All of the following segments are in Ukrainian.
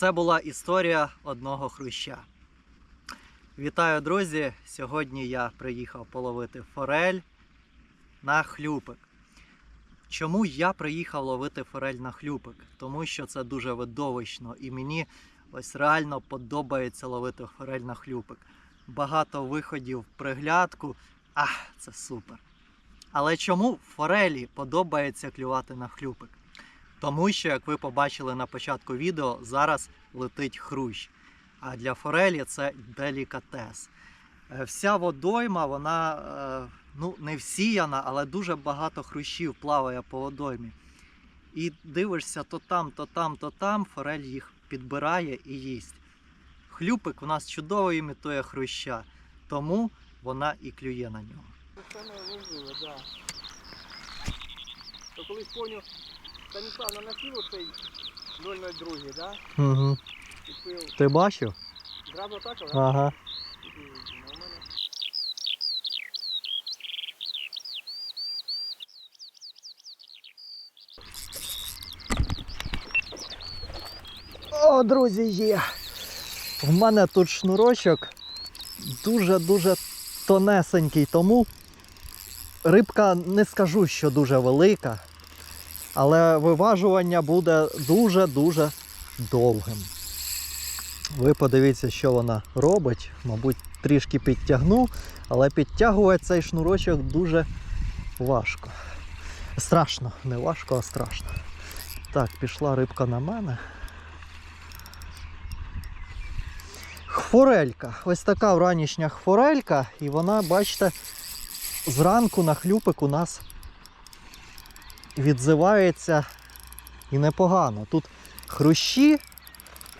Це була історія одного хруща. Вітаю, друзі! Сьогодні я приїхав половити форель на хлюпик. Чому я приїхав ловити форель на хлюпик? Тому що це дуже видовищно і мені ось реально подобається ловити форель на хлюпик. Багато виходів приглядку. Ах, це супер. Але чому форелі подобається клювати на хлюпик? Тому що, як ви побачили на початку відео, зараз летить хрущ. А для форелі це делікатес. Е, Вся водойма, вона е, ну, не всіяна, але дуже багато хрущів плаває по водоймі. І дивишся то там, то там, то там, форель їх підбирає і їсть. Хлюпик у нас чудово імітує хруща, тому вона і клює на нього. Це саме важливо, так. Колись поняв, Станіслав наносив оцей 002, да? Угу. Купив. Ти бачив? Зразу так, але Ага. у мене. О, друзі, є. В мене тут шнурочок дуже-дуже тонесенький, тому рибка не скажу, що дуже велика, але виважування буде дуже-дуже довгим. Ви подивіться, що вона робить. Мабуть, трішки підтягну, але підтягувати цей шнурочок дуже важко. Страшно, не важко, а страшно. Так, пішла рибка на мене. Хфорелька. Ось така вранішня хфорелька, і вона, бачите, зранку на хлюпик у нас відзивається і непогано. Тут хрущі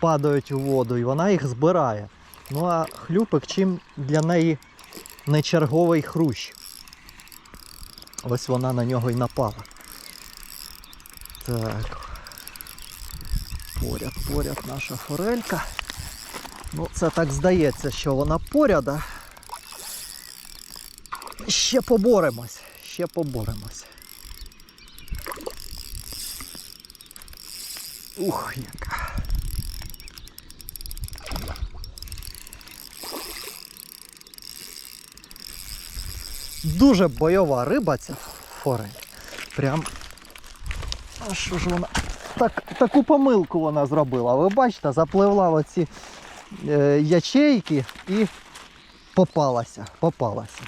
падають у воду і вона їх збирає. Ну а хлюпик чим для неї не черговий хрущ. Ось вона на нього і напала. Так. Поряд, поряд наша форелька. Ну, це так здається, що вона поряд. а Ще поборемось, ще поборемось. Ух, яка. Дуже бойова риба ця форель. Прям. А що ж вона? Так, таку помилку вона зробила. Ви бачите, запливла оці е, ячейки і попалася. попалася.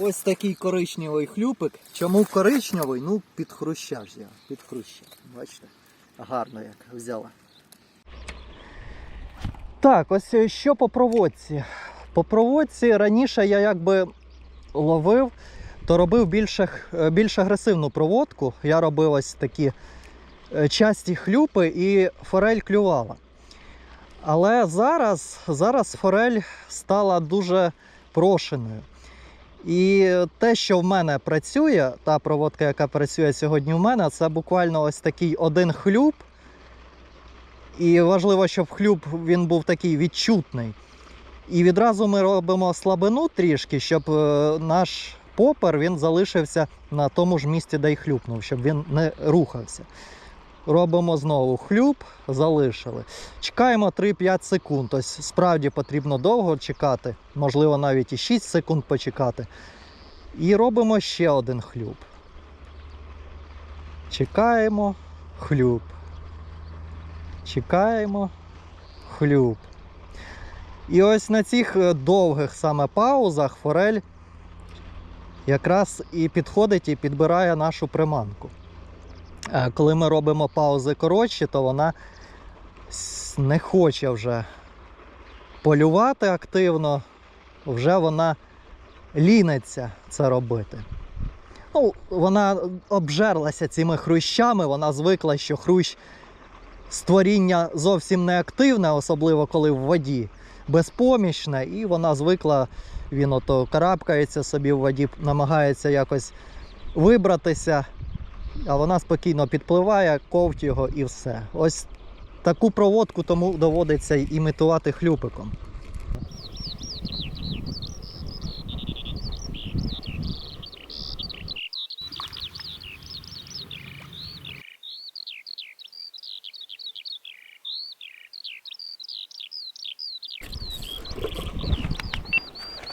Ось такий коричневий хлюпик. Чому коричневий? Ну, під хруща ж я. Під хруща. Бачите? Гарно як взяла. Так, ось е, що по проводці. По проводці раніше я якби ловив, то робив більше, е, більш агресивну проводку. Я робив ось такі е, часті хлюпи і форель клювала. Але зараз, зараз форель стала дуже прошеною. І те, що в мене працює, та проводка, яка працює сьогодні в мене, це буквально ось такий один хлюп. І важливо, щоб хлюп він був такий відчутний. І відразу ми робимо слабину трішки, щоб е, наш попер він залишився на тому ж місці, де й хлюпнув, щоб він не рухався. Робимо знову хлюп, залишили. Чекаємо 3-5 секунд. Ось справді потрібно довго чекати, можливо, навіть і 6 секунд почекати. І робимо ще один хлюп. Чекаємо, хлюп. Чекаємо, хлюп. І ось на цих е, довгих саме паузах форель якраз і підходить і підбирає нашу приманку. Е, Коли ми робимо паузи коротші, то вона не хоче вже полювати активно, вже вона ліниться це робити. Ну, вона обжерлася цими хрущами, вона звикла, що хрущ створіння зовсім не активне, особливо коли в воді, безпомічне, і вона звикла, він ото карабкається собі в воді, намагається якось вибратися, а вона спокійно підпливає, ковть його і все. Ось таку проводку тому доводиться імітувати хлюпиком.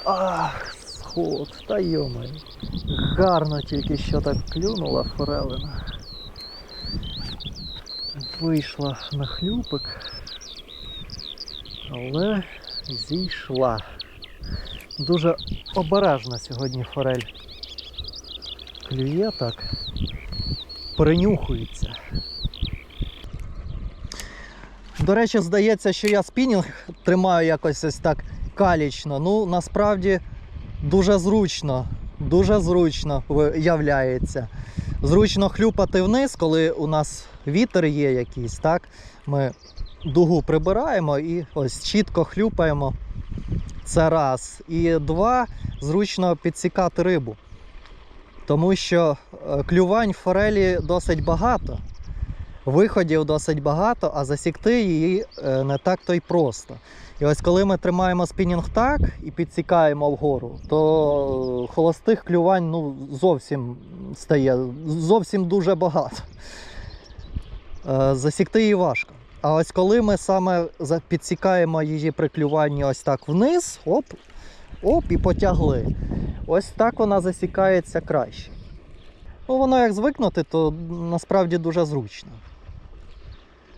Ах, сход, та йомаю. Гарно тільки що так клюнула форелина. Вийшла на хлюпик, але зійшла. Дуже обережно сьогодні форель клює так, принюхується. До речі, здається, що я спінінг тримаю якось ось так калічно. Ну, насправді дуже зручно, дуже зручно виявляється. Зручно хлюпати вниз, коли у нас вітер є якийсь, так? Ми дугу прибираємо і ось чітко хлюпаємо. Це раз. І два, зручно підсікати рибу. Тому що е, клювань форелі досить багато, виходів досить багато, а засікти її е, не так то й просто. І ось коли ми тримаємо спінінг так і підсікаємо вгору, то холостих клювань ну, зовсім стає зовсім дуже багато. Е, Засікти її важко. А ось коли ми саме підсікаємо її при клюванні ось так вниз, оп, оп, і потягли. Ось так вона засікається краще. Ну, воно як звикнути, то насправді дуже зручно.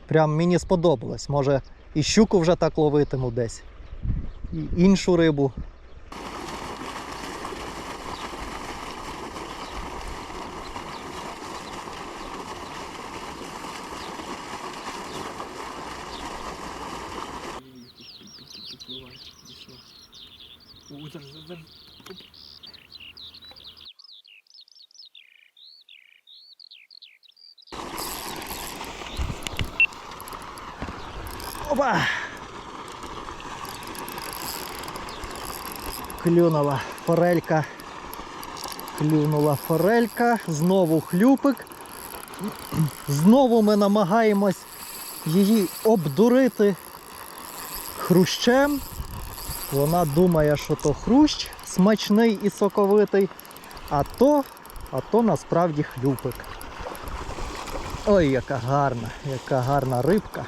Прям мені сподобалось. Може, і щуку вже так ловитиму десь. І іншу рибу. Підпливає, дійшло. О, зараз, зараз, зараз. Опа! Клюнула форелька. Клюнула форелька. Знову хлюпик. Знову ми намагаємось її обдурити хрущем. Вона думає, що то хрущ смачний і соковитий, а то, а то насправді хлюпик. Ой, яка гарна, яка гарна рибка.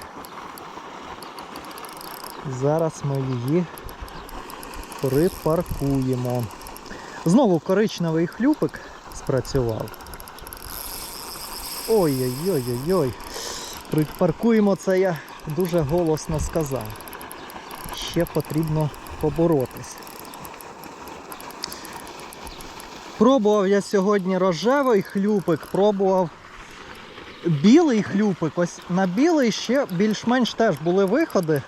Зараз ми її припаркуємо. Знову коричневий хлюпик спрацював. Ой-ой-ой-ой-ой. Припаркуємо це я дуже голосно сказав. Ще потрібно поборотись. Пробував я сьогодні рожевий хлюпик, пробував білий хлюпик. Ось на білий ще більш-менш теж були виходи.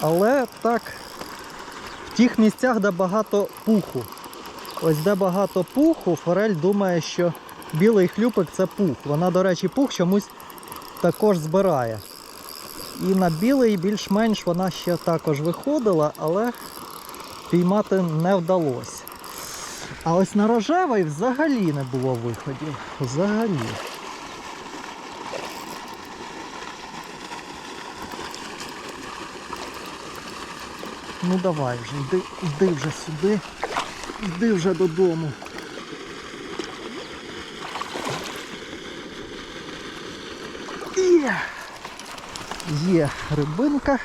Але так, в тих місцях, де багато пуху. Ось де багато пуху, форель думає, що білий хлюпик це пух. Вона, до речі, пух чомусь також збирає. І на білий більш-менш вона ще також виходила, але піймати не вдалося. А ось на рожевий взагалі не було виходів. Взагалі. Ну давай вже, йди, йди вже сюди, йди вже додому. Є, Є рибинка,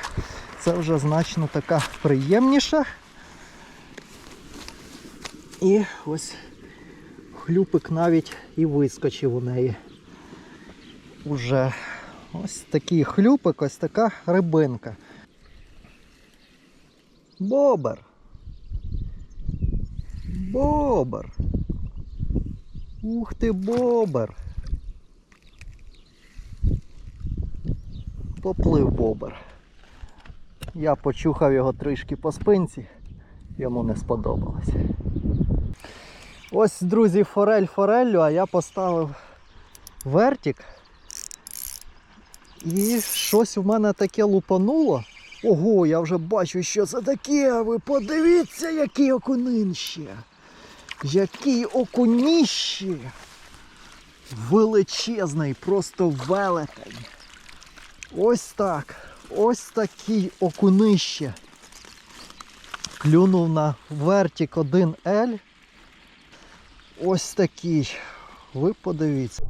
це вже значно така приємніша. І ось хлюпик навіть і вискочив у неї. Уже ось такий хлюпик, ось така рибинка. Бобер. Бобер. Ух ти, бобер. Поплив бобер. Я почухав його трішки по спинці, йому не сподобалось. Ось, друзі, форель фореллю, а я поставив вертик. І щось в мене таке лупануло. Ого, я вже бачу, що це таке. Ви подивіться, який окунище. Який окуніще. Величезний, просто велетень. Ось так. Ось такий окунище. Клюнув на вертик 1L. Ось такий. Ви подивіться.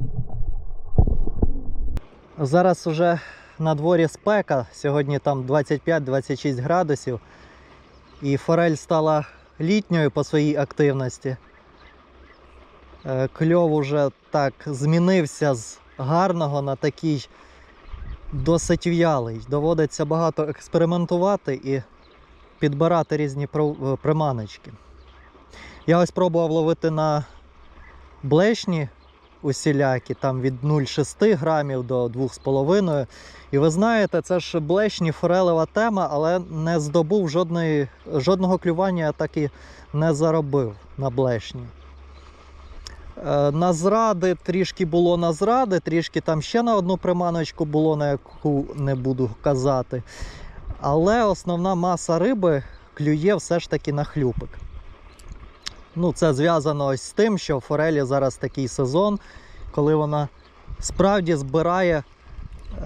Зараз уже на дворі спека, сьогодні там 25-26 градусів. і форель стала літньою по своїй активності. Е, Кльов уже так змінився з гарного на такий досить в'ялий. Доводиться багато експериментувати і підбирати різні е, приманочки. Я ось пробував ловити на блешні усілякі, там від 0,6 грамів до 2,5. І ви знаєте, це ж блешні форелева тема, але не здобув жодної, жодного клювання, я так і не заробив на блешні. Е, На зради трішки було на зради, трішки там ще на одну приманочку було, на яку не буду казати. Але основна маса риби клює все ж таки на хлюпик. Ну, це зв'язано ось з тим, що в форелі зараз такий сезон, коли вона справді збирає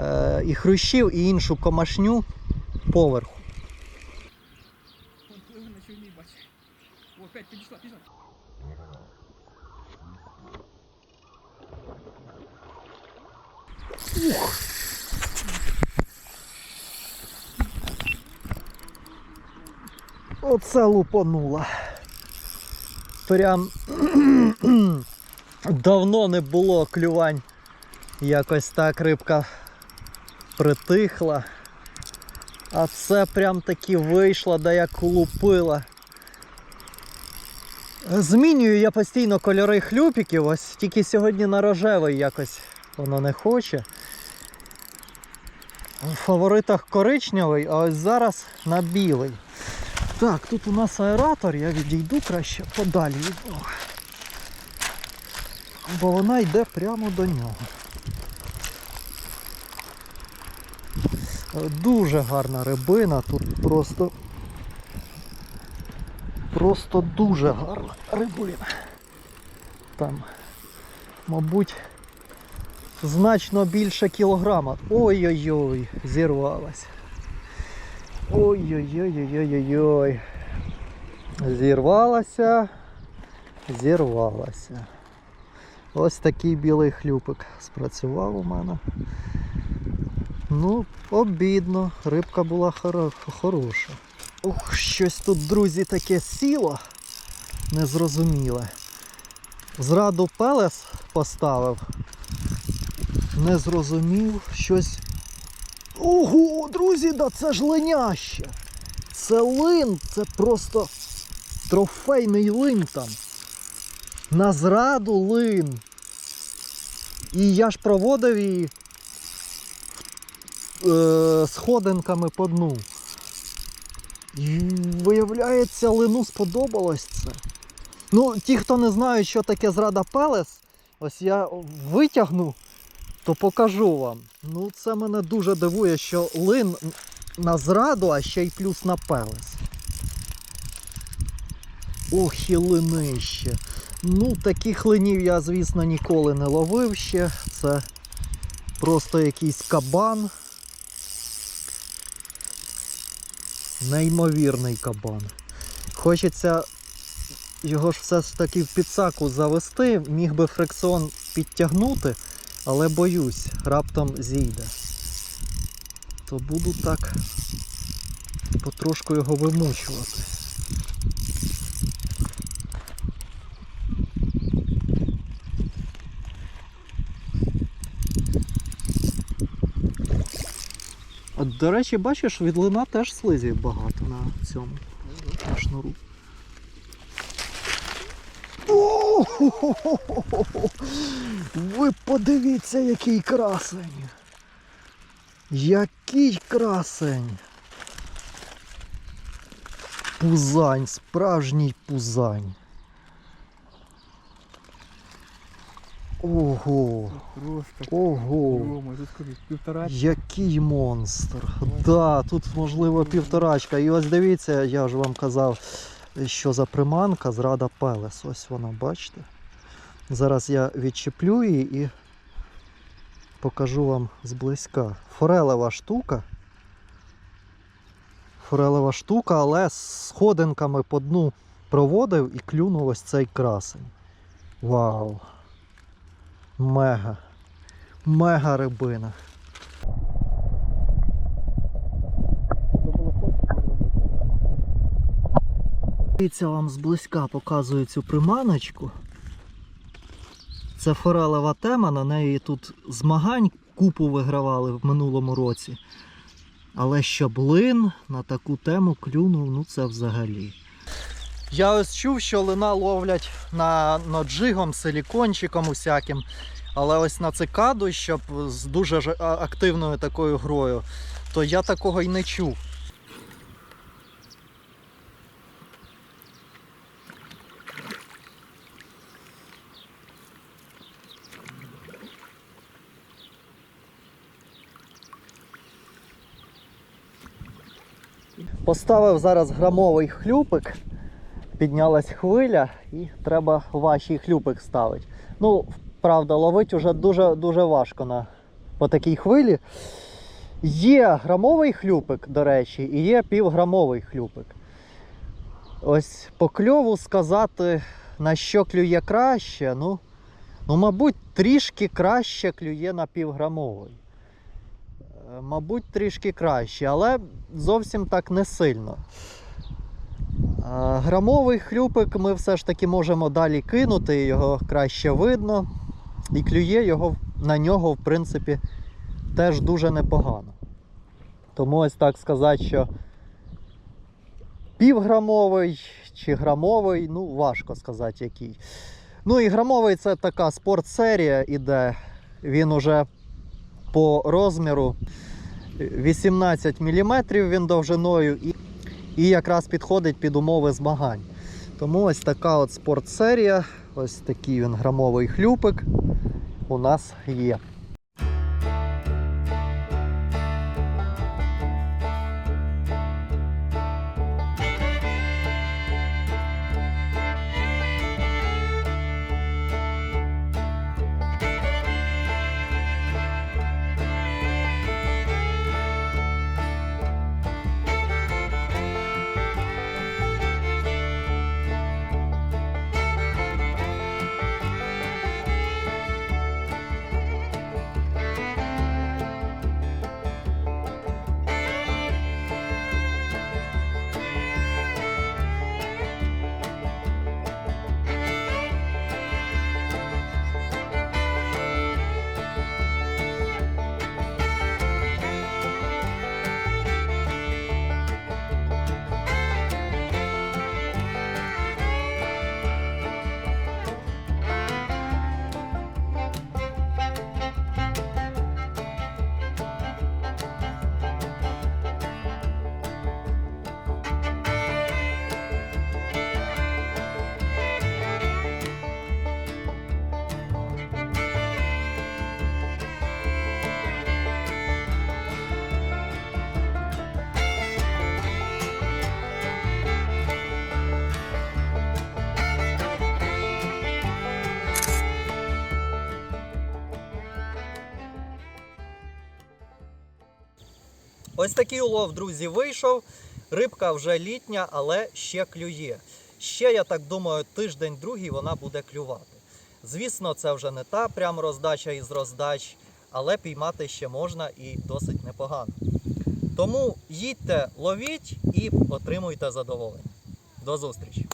е, і хрущів, і іншу комашню поверху. Підійшла. Оце лупанула. Прям давно не було клювань. Якось так рибка притихла. А це прям таки вийшло, да як лупила. Змінюю я постійно кольори хлюпіків, ось тільки сьогодні на рожевий якось воно не хоче. В фаворитах коричневий, а ось зараз на білий. Так, тут у нас аератор, я відійду краще подалі. Бо вона йде прямо до нього. Дуже гарна рибина, тут просто. Просто дуже гарна рибина. Там, мабуть, значно більше кілограма. Ой-ой-ой, зірвалась. Ой-ой-ой-ой-ой-ой. Зірвалася. Зірвалася. Ось такий білий хлюпик спрацював у мене. Ну, обідно. Рибка була хоро- хороша. Ух, щось тут, друзі, таке сіло. Незрозуміле. Зраду пелес поставив. Не зрозумів, щось Ого, друзі, да це ж линяще. Це лин, це просто трофейний лин там. На зраду лин. І я ж проводив її е, сходинками по дну. І виявляється, лину сподобалось це. Ну, ті, хто не знають, що таке зрада Пелес, ось я витягну то покажу вам. Ну, це мене дуже дивує, що лин на зраду, а ще й плюс на пелес. Ох, і линище. Ну, таких линів я, звісно, ніколи не ловив ще. Це просто якийсь кабан. Неймовірний кабан. Хочеться його ж все ж таки в підсаку завести, міг би фрикціон підтягнути. Але боюсь, раптом зійде. То буду так потрошку його вимучувати. А, До речі, бачиш, від лина теж слизів багато на цьому на шнуру. Ви подивіться, який красень. Який красень. Пузань, справжній пузань. Ого, ого. Який монстр. Да, тут можливо півторачка. І ось дивіться, я ж вам казав, що за приманка зрада Пелес. Ось вона, бачите. Зараз я відчеплю її і покажу вам зблизька. Форелева штука. Форелева штука, але з сходинками по дну проводив і клюнув ось цей красень. Вау! Мега. Мега рибина. Дивіться, вам зблизька показую цю приманочку. Це форелева тема, на неї тут змагань купу вигравали в минулому році. Але щоб лин на таку тему клюнув, ну це взагалі. Я ось чув, що лина ловлять на ноджигом, силікончиком усяким. Але ось на цикаду, щоб з дуже активною такою грою, то я такого й не чув. Поставив зараз грамовий хлюпик, піднялась хвиля і треба важчий хлюпик ставити. Ну, правда, ловить уже дуже, дуже важко на, по такій хвилі. Є грамовий хлюпик, до речі, і є півграмовий хлюпик. Ось по кльову сказати, на що клює краще, ну, ну мабуть, трішки краще клює на півграмовий. Мабуть, трішки краще, але зовсім так не сильно. Грамовий хлюпик ми все ж таки можемо далі кинути, його краще видно. І клює його, на нього, в принципі, теж дуже непогано. Тому ось так сказати, що півграмовий чи грамовий, ну важко сказати який. Ну і грамовий це така спортсерія іде. Він уже по розміру 18 мм він довжиною і, і якраз підходить під умови змагань. Тому ось така от спортсерія, ось такий він грамовий хлюпик у нас є. Ось такий улов, друзі, вийшов. Рибка вже літня, але ще клює. Ще, я так думаю, тиждень-другий вона буде клювати. Звісно, це вже не та прям роздача із роздач, але піймати ще можна і досить непогано. Тому їдьте, ловіть і отримуйте задоволення. До зустрічі!